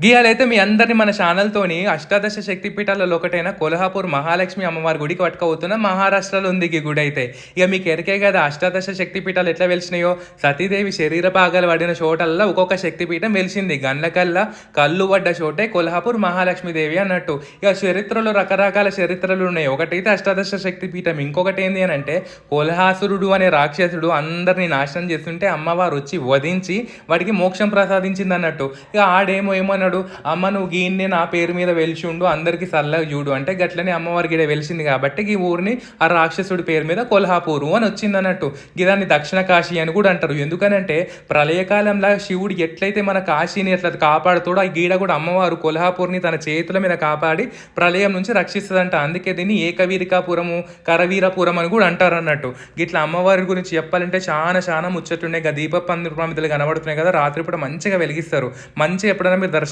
గీయాలైతే మీ అందరిని మన ఛానల్తోని అష్టాదశ శక్తి పీఠాలలో ఒకటైన కొల్హాపూర్ మహాలక్ష్మి అమ్మవారి గుడికి పట్టుకపోతున్న మహారాష్ట్రలో ఉంది ఈ గుడి అయితే. ఇక మీకు ఎరికే కదా అష్టాదశ శక్తిపీఠాలు ఎట్లా వెలిసినాయో? సతీదేవి శరీర భాగాలు పడిన చోటల్లో ఒక్కొక్క శక్తిపీఠం వెలిసింది. గండ్లకల్లా కళ్ళు పడ్డ చోటే కొల్హాపూర్ మహాలక్ష్మీదేవి అన్నట్టు. ఇక చరిత్రలో రకరకాల చరిత్రలు ఉన్నాయి. ఒకటైతే అష్టాదశ శక్తిపీఠం ఇంకొకటి ఏంది అని అంటే కొల్హాసురుడు అనే రాక్షసుడు అందరినీ నాశనం చేస్తుంటే అమ్మవారు వచ్చి వధించి వాడికి మోక్షం ప్రసాదించింది అన్నట్టు. ఇక ఆడేమో ఏమో అన్నాడు అమ్మ నువ్వు గీన్ని నా పేరు మీద వెలిచి ఉండు అందరికి సల్లగా చూడు. అంటే గట్లనే అమ్మవారికి ఈడ వెలిసింది కాబట్టి ఈ ఊరిని ఆ రాక్షసుడి పేరు మీద కొల్హాపూరు అని వచ్చింది అన్నట్టు. గిదాన్ని దక్షిణ కాశీ అని కూడా అంటారు. ఎందుకనంటే ప్రళయకాలంలో శివుడు ఎట్లయితే మన కాశీని ఎట్లా కాపాడుతాడో ఆ గీడ కూడా అమ్మవారు కొల్హాపూర్ని తన చేతుల మీద కాపాడి ప్రళయం నుంచి రక్షిస్తుందంట. అందుకే దీన్ని ఏకవీరికాపురము కరవీరపురం అని కూడా అంటారు అన్నట్టు. గిట్ల అమ్మవారి గురించి చెప్పాలంటే చాలా చాలా ముచ్చట్లు ఉన్నాయి దీప పందిరు ప్రమిదలు కనబడుతున్నాయి కదా రాత్రిపూట మంచిగా వెలిగిస్తారు. మంచిగా ఎప్పుడైనా మీరు దర్శనం